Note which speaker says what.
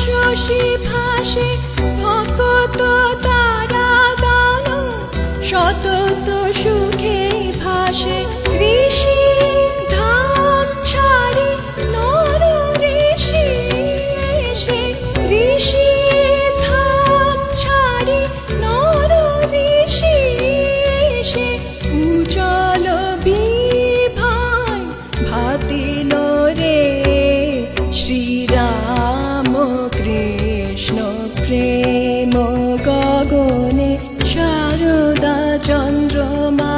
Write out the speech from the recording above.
Speaker 1: শশী ভাসে কত তারা দানো সতত সুখে ভাসে। ঋষি ধাম ছাড়ি, নর ঋষি এসে, ঋষি চন্দ্রমা